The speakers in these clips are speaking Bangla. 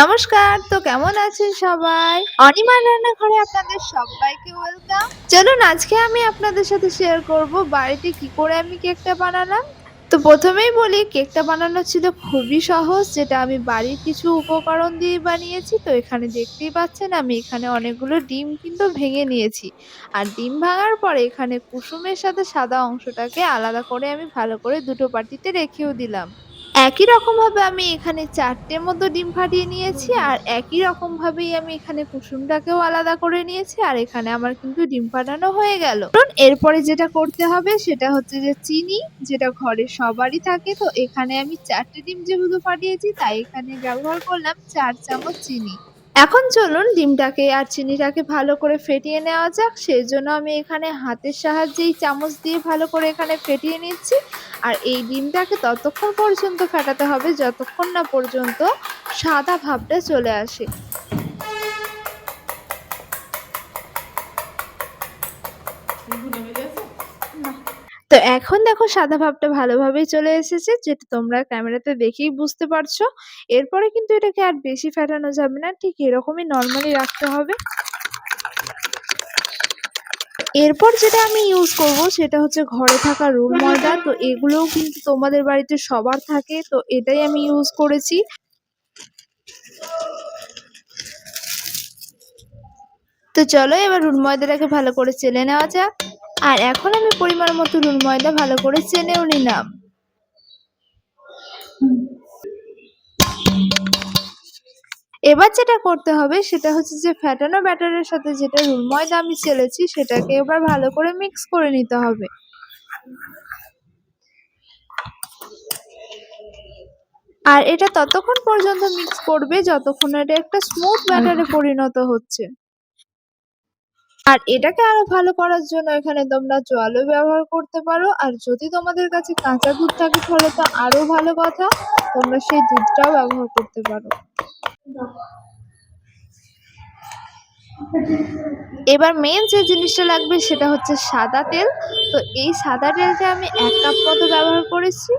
নমস্কার তো কেমন আছেন সবাই? অনিমার রান্নাঘরে আপনাদের সবাইকে ওয়েলকাম চলুন আজকে আমি আপনাদের সাথে শেয়ার করব বাড়িতে কি করে আমি কেকটা বানালাম। তো প্রথমেই বলি কেকটা বানানো ছিল খুবই সহজ যেটা আমি বাড়ির কিছু উপকরণ দিয়ে বানিয়েছি। তো এখানে দেখতেই পাচ্ছেন আমি এখানে অনেকগুলো ডিম কিন্তু ভেঙে নিয়েছি। আর ডিম ভাঙার পরে এখানে কুসুমের সাথে সাদা অংশটাকে আলাদা করে আমি ভালো করে দুটো পাটিতে রেখেও দিলাম। একই রকমভাবে আমি এখানে চারটের মতো ডিম ফাটিয়ে নিয়েছি আর একই রকমভাবেই আমি এখানে কুসুমটাকেও আলাদা করে নিয়েছি আর এখানে আমার কিন্তু ডিম ফাটানো হয়ে গেল। এরপরে যেটা করতে হবে সেটা হচ্ছে যে চিনি, যেটা ঘরে সবারই থাকে, তো এখানে আমি চারটে ডিম যেহেতু ফাটিয়েছি, তাই এখানে ব্যবহার করলাম চার চামচ চিনি। এখন চলুন ডিমটাকে আর চিনিটাকে ভালো করে ফেটিয়ে নেওয়া যাক। সেই জন্য আমি এখানে হাতের সাহায্যেই চামচ দিয়ে ভালো করে এখানে ফেটিয়ে নিচ্ছি। আর এই ডিমটাকে ততক্ষণ পর্যন্ত ফেটাতে হবে, যতক্ষণ না পর্যন্ত সাদা ভাবটা চলে আসে। তো এখন দেখো সাদা ভাবটা ভালোভাবেই চলে এসেছে, যেটা তোমরা ক্যামেরাতে দেখেই বুঝতে পারছ। এরপরে কিন্তু এটাকে আর বেশি ফেটানো যাবে না, ঠিক এরকমই নর্মালি রাখতে হবে। এরপর যেটা আমি ইউজ করব সেটা হচ্ছে ঘরে থাকা রুল ময়দা। তো এগুলোও কিন্তু তোমাদের বাড়িতে সবার থাকে, তো এটাই আমি ইউজ করেছি। তো চলো এবার রুল ময়দাটাকে ভালো করে চেলে নেওয়া যাক। আর এখন আমি পরিমাণ মতো রুল ময়দা ভালো করে চেনেও নিলাম। এবার যেটা করতে হবে সেটা হচ্ছে যে ফ্যাটানো ব্যাটারের সাথে যেটা রুল ময়দা আমি চেলেছি সেটাকে এবার ভালো করে মিক্স করে নিতে হবে। আর এটা ততক্ষণ পর্যন্ত মিক্স করবে যতক্ষণ এটা একটা স্মুথ ব্যাটারে পরিণত হচ্ছে। আর এটাকে আরও ভালো করার জন্য এখানে তোমরা জলও ব্যবহার করতে পারো। আর যদি তোমাদের কাছে কাঁচা দুধ থাকে, তাহলে তো আরও ভালো কথা, তোমরা সেই দুধটাও ব্যবহার করতে পারো। এবার মেন যে জিনিসটা লাগবে, সেটা হচ্ছে সাদা তেল। তো এই সাদা তেলটা আমি এক কাপ মতো ব্যবহার করেছি।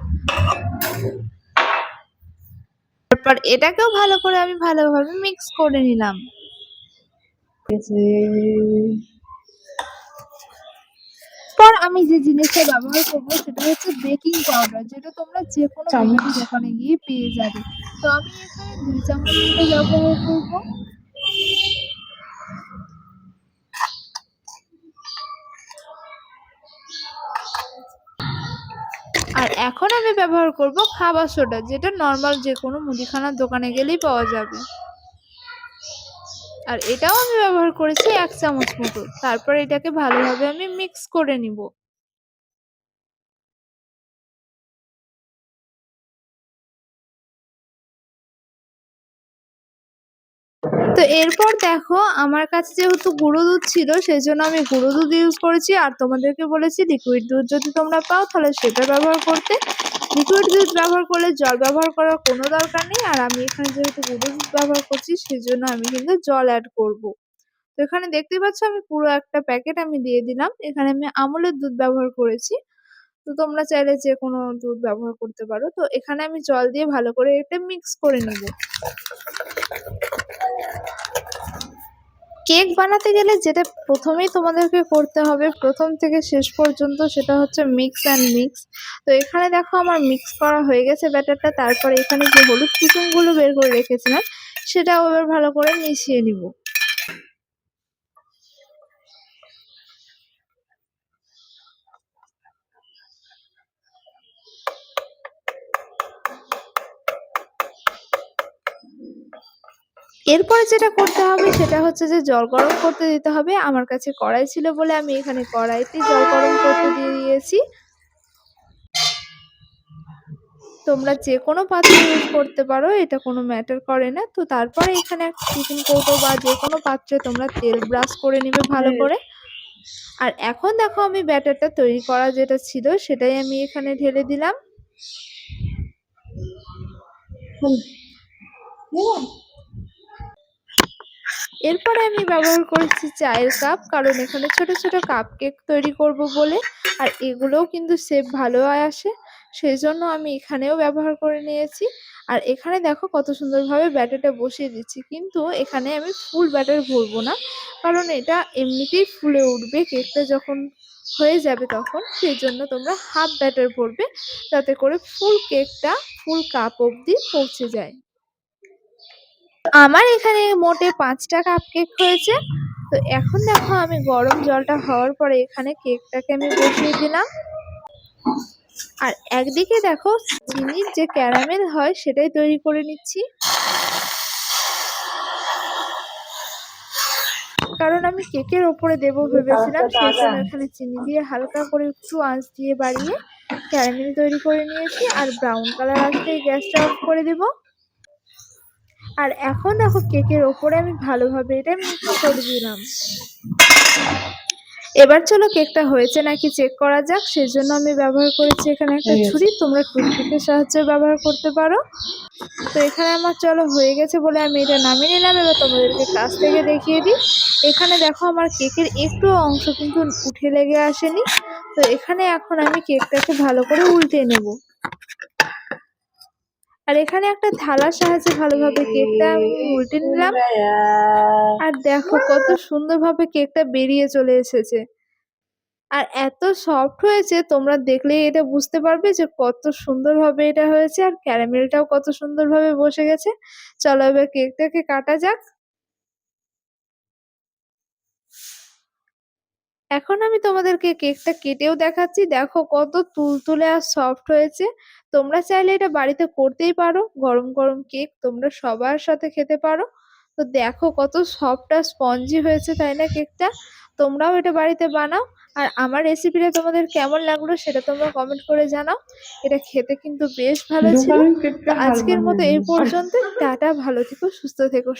তারপর এটাকেও ভালো করে আমি ভালোভাবে মিক্স করে নিলাম। পর আমি যে জিনিসটা ব্যবহার করব সেটা হচ্ছে বেকিং পাউডার যেটা তোমরা যে কোনো বেকারি দোকানে গিয়ে পেয়ে যাবে। তো আমি এখানে দুই চামচ ব্যবহার করব। আর এখন আমি ব্যবহার করব খাবার সোডা যেটা নর্মাল যে কোনো মুদিখানার দোকানে গেলেই পাওয়া যাবে। আর এটাও আমি ব্যবহার করেছি এক চামচ মতো। তারপর এটাকে ভালোভাবে আমি মিক্স করে নিব। এরপর দেখো, আমার কাছে যেহেতু গুঁড়ো দুধ ছিল সেই জন্য আমি গুঁড়ো দুধ ইউজ করেছি। আর তোমাদেরকে বলেছি লিকুইড দুধ যদি তোমরা পাও, তাহলে সেটা ব্যবহার করতে। লিকুইড দুধ ব্যবহার করলে জল ব্যবহার করার কোনো দরকার নেই। আর আমি এখানে যেহেতু গুঁড়ো দুধ ব্যবহার করছি সেই জন্য আমি কিন্তু জল অ্যাড করব। তো এখানে দেখতে পাচ্ছ, আমি পুরো একটা প্যাকেট আমি দিয়ে দিলাম। এখানে আমি আমলের দুধ ব্যবহার করেছি। তো তোমরা চাইলে যে কোনো দুধ ব্যবহার করতে পারো। তো এখানে আমি জল দিয়ে ভালো করে এটা মিক্স করে নেব। কেক বানাতে গেলে যেটা প্রথমেই তোমাদেরকে করতে হবে, প্রথম থেকে শেষ পর্যন্ত সেটা হচ্ছে মিক্স অ্যান্ড মিক্স তো এখানে দেখো আমার মিক্স করা হয়ে গেছে ব্যাটারটা, তারপরে এখানে যে হলুদ কুসুমগুলো বের করে রেখেছিলাম, সেটাও এবার ভালো করে মিশিয়ে নিব। এরপরে যেটা করতে হবে সেটা হচ্ছে যে জল গরম করতে দিতে হবে। আমার কাছে কড়াই ছিল বলে আমি এখানে কড়াইতে জল গরম করতে দিয়ে দিয়েছি। তোমরা যে কোনো পাত্র ইউজ করতে পারো এটা কোনো ম্যাটার করে না। তো তারপরে এখানে একটা টিফিন কৌটো বা যে কোনো পাত্রে তোমরা তেল ব্রাশ করে নেবে ভালো করে। আর এখন দেখো আমি ব্যাটারটা তৈরি করা যেটা ছিল সেটাই আমি এখানে ঢেলে দিলাম। এরপরে আমি ব্যবহার করেছি চায়ের কাপ কারণ এখানে ছোট ছোট কাপ কেক তৈরি করব বলে, আর এগুলোও কিন্তু শেপ ভালো আসে সেই জন্য আমি এখানেও ব্যবহার করে নিয়েছি। আর এখানে দেখো কত সুন্দরভাবে ব্যাটারটা বসিয়ে দিচ্ছি। কিন্তু এখানে আমি ফুল ব্যাটার ভরবো না। কারণ এটা এমনিতেই ফুলে উঠবে কেকটা যখন হয়ে যাবে তখন। সেই জন্য তোমরা হাফ ব্যাটার ভরবে যাতে করে ফুল কেকটা ফুল কাপ অবধি পৌঁছে যায়। আমার এখানে মোটে ৫ টা কাপ কেক হয়েছে। তো এখন দেখো আমি গরম জলটা হওয়ার পরে এখানে কেকটাকে আমি বসিয়ে দিলাম। আর একদিকে দেখো চিনির যে ক্যারামেল হয় সেটাই তৈরি করে নিচ্ছি। কারণ আমি কেকের ওপরে দেবো ভেবেছিলাম সেজন্য এখানে চিনি দিয়ে হালকা করে একটু আঁচ দিয়ে বাড়িয়ে ক্যারামেল তৈরি করে নিয়েছি আর ব্রাউন কালার আসলেই গ্যাসটা অফ করে দেব। আর এখন দেখো কেকের ওপরে আমি ভালোভাবে এটা মিক্স করে দিলাম। এবার চলো কেকটা হয়েছে নাকি চেক করা যাক সেজন্য আমি ব্যবহার করেছি এখানে একটা ছুরি তোমরা টুথপিকের সাহায্যে ব্যবহার করতে পারো। তো এখানে আমার চলো হয়ে গেছে বলে আমি এটা নামিয়ে নিলাম এবার তোমাদেরকে কাছ থেকে দেখিয়ে দিই। এখানে দেখো আমার কেকের একটু অংশ কিন্তু উঠে লেগে আসেনি। তো এখানে এখন আমি কেকটাকে ভালো করে উল্টে নেব। আর এখানে একটা থালার সাহায্যে ভালোভাবে কেকটা উল্টে নিলাম। আর দেখো কত সুন্দরভাবে কেকটা বেরিয়ে চলে এসেছে। আর এত সফট হয়েছে, তোমরা দেখলেই এটা বুঝতে পারবে যে কত সুন্দরভাবে এটা হয়েছে আর ক্যারামেলটাও কত সুন্দরভাবে বসে গেছে। চলো এবার কেকটাকে কাটা যাক। এখন আমি তোমাদেরকে কেকটা কেটেও দেখাচ্ছি। দেখো কত তুলতুলে আর সফট হয়েছে। তোমরা চাইলে এটা বাড়িতে করতেই পারো। গরম গরম কেক তোমরা সবার সাথে খেতে পারো। তো দেখো কত সফট আর স্পঞ্জি হয়েছে তাই না কেকটা? তোমরাও এটা বাড়িতে বানাও। আর আমার রেসিপিটা তোমাদের কেমন লাগল সেটা তোমরা কমেন্ট করে জানাও। এটা খেতে কিন্তু বেশ ভালো ছিল। আজকের মতো এই পর্যন্ত টাটা ভালো থেকো সুস্থ থেকো।